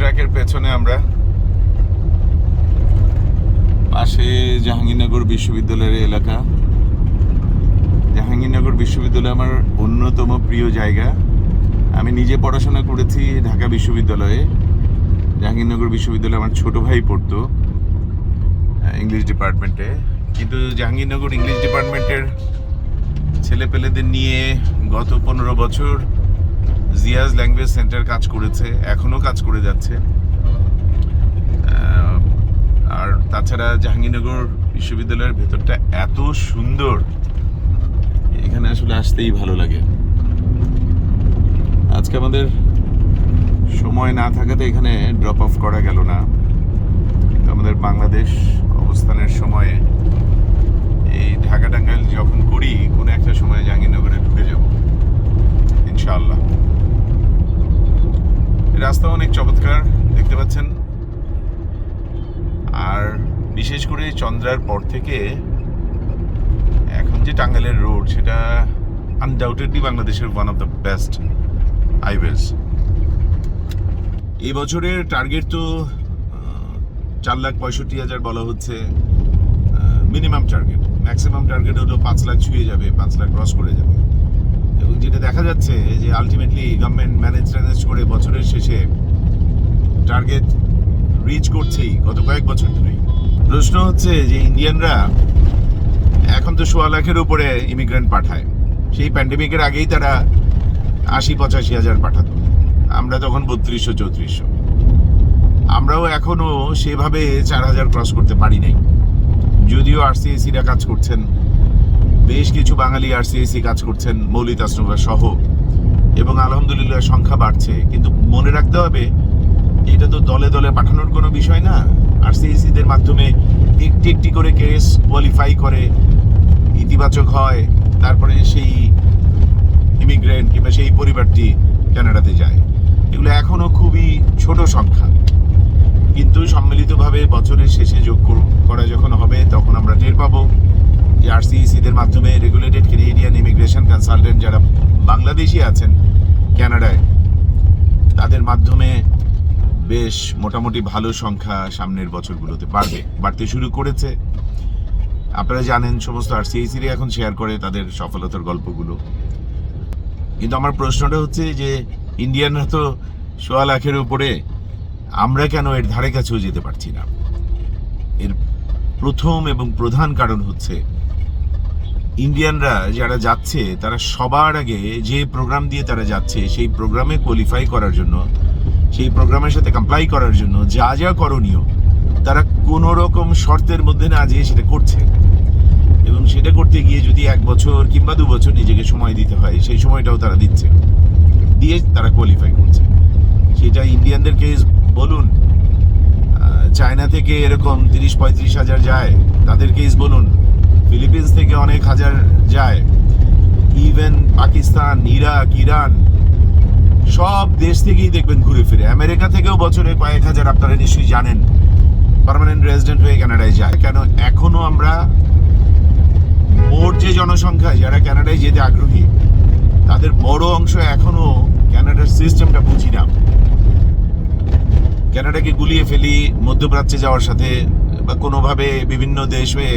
ট্র্যাকের পেছনে আমরা পাশে জাহাঙ্গীরনগর বিশ্ববিদ্যালয়ের এলাকা। জাহাঙ্গীরনগর বিশ্ববিদ্যালয় আমার অন্যতম প্রিয় জায়গা। আমি নিজে পড়াশোনা করেছি ঢাকা বিশ্ববিদ্যালয়ে। জাহাঙ্গীরনগর বিশ্ববিদ্যালয়ে আমার ছোট ভাই পড়তো, ইংলিশ ডিপার্টমেন্টে। কিন্তু জাহাঙ্গীরনগর ইংলিশ ডিপার্টমেন্টের ছেলেপেলেদের নিয়ে গত পনেরো বছর জিয়াজ ল্যাঙ্গুয়েজ সেন্টার কাজ করেছে, এখনও কাজ করে যাচ্ছে। আর তাছাড়া জাহাঙ্গীরনগর বিশ্ববিদ্যালয়ের ভেতরটা এত সুন্দর, এখানে আসলে আসতেই ভালো লাগে। আজকে আমাদের সময় না থাকাতে এখানে ড্রপ অফ করা গেল না। আমাদের বাংলাদেশ অবস্থানের সময়ে এই ঢাকা টাঙ্গাইল যখন করি, কোনো একটা সময় জাহাঙ্গীরনগরে ঢুকে যাব, ইনশাআল্লাহ। রাস্তা অনেক চমৎকার, দেখতে পাচ্ছেন। আর বিশেষ করে চন্দ্রার পর থেকে এখন যে টাঙ্গাইলের রোড, সেটা আনডাউটেডলি বাংলাদেশের one of the best highways এই বছরের টার্গেট তো চার লাখ পঁয়ষট্টি হাজার বলা হচ্ছে মিনিমাম টার্গেট ম্যাক্সিমাম টার্গেট হলো পাঁচ লাখ ছুঁয়ে যাবে, পাঁচ লাখ ক্রস করে যাবে। এবং যেটা দেখা যাচ্ছে যে আলটিমেটলি গভর্নমেন্ট ম্যানেজ ট্যানেজ করে বছরের শেষে টার্গেট রিচ করছেই গত কয়েক বছর ধরেই। প্রশ্ন হচ্ছে যে ইন্ডিয়ানরা এখন তো সোয়া লাখের উপরে ইমিগ্রেন্ট পাঠায়। সেই প্যান্ডেমিকের আগেই তারা আশি পঁচাশি হাজার পাঠাতো। আমরা তখন বত্রিশশো, চৌত্রিশশো। আমরাও এখনও সেভাবে চার হাজার ক্রস করতে পারি নাই। যদিও আরসিএসিরা কাজ করছেন। বেশ কিছু বাঙালি আরসিএসি কাজ করছেন মৌলিক আশ্রমরা সহ। এবং আলহামদুলিল্লাহ সংখ্যা বাড়ছে। কিন্তু মনে রাখতে হবে, এটা তো দলে দলে পাঠানোর কোনো বিষয় না। আরসিএসিদের মাধ্যমে একটি একটি করে কেস কোয়ালিফাই করে, ইতিবাচক হয়, তারপরে সেই ইমিগ্রেন্ট কিংবা সেই পরিবারটি কানাডাতে যায়। এগুলো এখনও খুবই ছোট সংখ্যা। কিন্তু সম্মিলিতভাবে বছরের শেষে যোগ করা যখন হবে, তখন আমরা টের পাবো। আরসিইসিদের মাধ্যমে রেগুলেটেড কেনেডিয়ান ইমিগ্রেশন কনসালটেন্ট যারা বাংলাদেশি আছেন, কানাডায়, তাদের মাধ্যমে বেশ মোটামুটি ভালো সংখ্যা সামনের বছরগুলোতে বাড়বে, বাড়তে শুরু করেছে। আপনারা জানেন, সমস্ত আর আরসিআইসিরই এখন শেয়ার করে তাদের সফলতার গল্পগুলো। কিন্তু আমার প্রশ্নটা হচ্ছে যে ইন্ডিয়ানরা তো সোয়া লাখের উপরে, আমরা কেন এর ধারে কাছেও যেতে পারছি না? এর প্রথম এবং প্রধান কারণ হচ্ছে ইন্ডিয়ানরা যারা যাচ্ছে, তারা সবার আগে যে প্রোগ্রাম দিয়ে তারা যাচ্ছে, সেই প্রোগ্রামে কোয়ালিফাই করার জন্য, সেই প্রোগ্রামের সাথে কমপ্লাই করার জন্য যা যা করণীয়, তারা কোনো রকম শর্তের মধ্যে না যেয়ে সেটা করছে। এবং সেটা করতে গিয়ে যদি এক বছর কিংবা দু বছর নিজেকে সময় দিতে হয়, সেই সময়টাও তারা দিচ্ছে। দিয়ে তারা কোয়ালিফাই করছে। সেটা ইন্ডিয়ানদের কেস বলুন। চায়না থেকে এরকম তিরিশ পঁয়ত্রিশ হাজার যায়, তাদের কেস বলুন। ফিলিপিন্স থেকে অনেক হাজার যায়। ইভেন পাকিস্তান, ইরাক, ইরান, সব দেশ থেকেই দেখবেন ঘুরে ফিরে। আমেরিকা থেকেও বছরে কয়েক হাজার, আপনারা নিশ্চয়ই জানেন পার্মানেন্ট রেজিডেন্ট হয়ে কানাডায় যায়। কেন এখনও আমরা মোট যে জনসংখ্যা, যারা কানাডায় যেতে আগ্রহী, তাদের বড় অংশ এখনও কানাডার সিস্টেমটা বুঝি না। কানাডাকে গুলিয়ে ফেলি, মধ্যপ্রাচ্যে যাওয়ার সাথে, বা কোনোভাবে বিভিন্ন দেশ হয়ে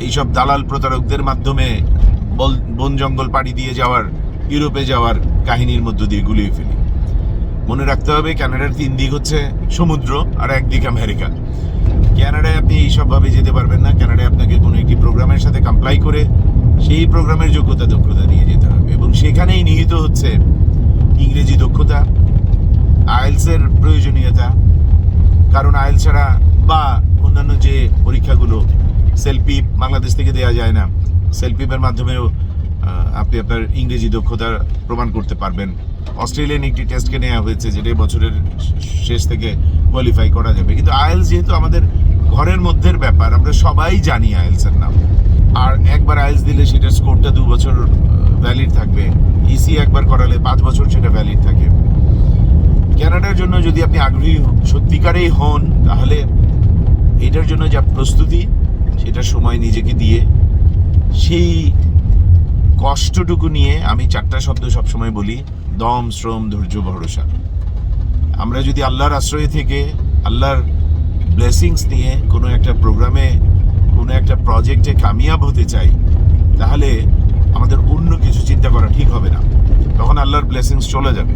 এইসব দালাল প্রতারকদের মাধ্যমে বন জঙ্গল পাড়ি দিয়ে যাওয়ার, ইউরোপে যাওয়ার কাহিনীর মধ্য দিয়ে গুলিয়ে ফেলি। মনে রাখতে হবে ক্যানাডার তিন দিক হচ্ছে সমুদ্র আর একদিক আমেরিকা। ক্যানাডায় আপনি এইসবভাবে যেতে পারবেন না। কানাডায় আপনাকে কোনো একটি প্রোগ্রামের সাথে কমপ্লাই করে সেই প্রোগ্রামের যোগ্যতা, দক্ষতা দিয়ে যেতে হবে। এবং সেখানেই নিহিত হচ্ছে ইংরেজি দক্ষতা আয়েলসের প্রয়োজনীয়তা। কারণ আয়েল ছাড়া বা অন্যান্য যে পরীক্ষাগুলো সেলফি বাংলাদেশ থেকে দেওয়া যায় না। সেলফিপের মাধ্যমেও আপনি আপনার ইংরেজি দক্ষতা প্রমাণ করতে পারবেন। অস্ট্রেলিয়ান একটি টেস্টকে নেওয়া হয়েছে যেটা বছরের শেষ থেকে কোয়ালিফাই করা যাবে। কিন্তু আইএলস যেহেতু আমাদের ঘরের মধ্যের ব্যাপার, আমরা সবাই জানি আয়েলসের নাম। আর একবার আইএলস দিলে সেটার স্কোরটা দু বছর ভ্যালিড থাকবে। ইসি একবার করালে পাঁচ বছর সেটা ভ্যালিড থাকে। ক্যানাডার জন্য যদি আপনি আগ্রহী সত্যিকারেই হন, তাহলে এটার জন্য যা প্রস্তুতি সেটা সময় নিজেকে দিয়ে সেই কষ্টটুকু নিয়ে আমি চারটা শব্দ সবসময় বলি, দম, শ্রম, ধৈর্য, ভরসা। আমরা যদি আল্লাহর আশ্রয় থেকে, আল্লাহর ব্লেসিংস নিয়ে কোনো একটা প্রোগ্রামে কোনো একটা প্রজেক্টে কামিয়াব হতে চাই, তাহলে আমাদের অন্য কিছু চিন্তা করা ঠিক হবে না। তখন আল্লাহর ব্লেসিংস চলে যাবে।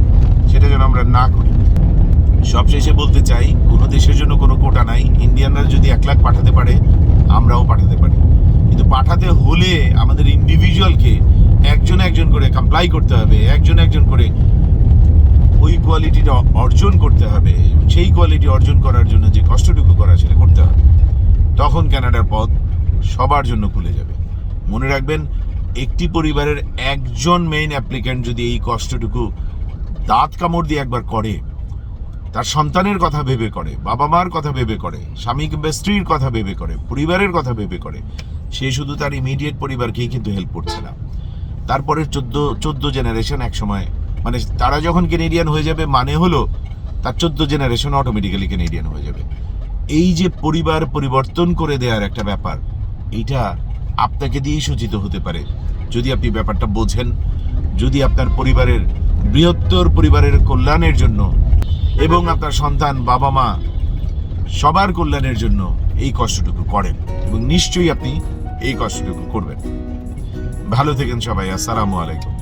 সেটা যেন আমরা না করি। সবশেষে বলতে চাই, কোনো দেশের জন্য কোনো কোটা নাই ইন্ডিয়ানরা যদি এক লাখ পাঠাতে পারে, আমরাও পাঠাতে পারি। কিন্তু পাঠাতে হলে আমাদের ইন্ডিভিজুয়ালকে একজন একজন করে কমপ্লাই করতে হবে, একজন একজন করে ওই কোয়ালিটিটা অর্জন করতে হবে, সেই কোয়ালিটি অর্জন করার জন্য যে কষ্টটুকু করা সেটা করতে হবে। তখন কানাডার পথ সবার জন্য খুলে যাবে। মনে রাখবেন, একটি পরিবারের একজন মেইন অ্যাপ্লিক্যান্ট যদি এই কষ্টটুকু দাঁত কামড় দিয়ে একবার করে তার সন্তানের কথা ভেবে করে বাবা মার কথা ভেবে করে, স্বামী কিংবা স্ত্রীর কথা ভেবে করে, পরিবারের কথা ভেবে করে, সে শুধু তার ইমিডিয়েট পরিবারকেই কিন্তু হেল্প করছে না। তারপরের চোদ্দ চোদ্দ জেনারেশন এক সময় মানে তারা যখন কেনেডিয়ান হয়ে যাবে মানে হলো তার চোদ্দ জেনারেশন অটোমেটিক্যালি কেনেডিয়ান হয়ে যাবে। এই যে পরিবার পরিবর্তন করে দেওয়ার একটা ব্যাপার, এইটা আপনাকে দিয়েই সূচিত হতে পারে। যদি আপনি ব্যাপারটা বোঝেন, যদি আপনার পরিবারের বৃহত্তর পরিবারের কল্যাণের জন্য এবং আপনার সন্তান বাবা মা সবার কল্যাণের জন্য এই কষ্টটুকু করেন এবং নিশ্চয়ই আপনি এই কষ্টটুকু করবেন। ভালো থেকেন সবাই, আসসালাম আলাইকুম।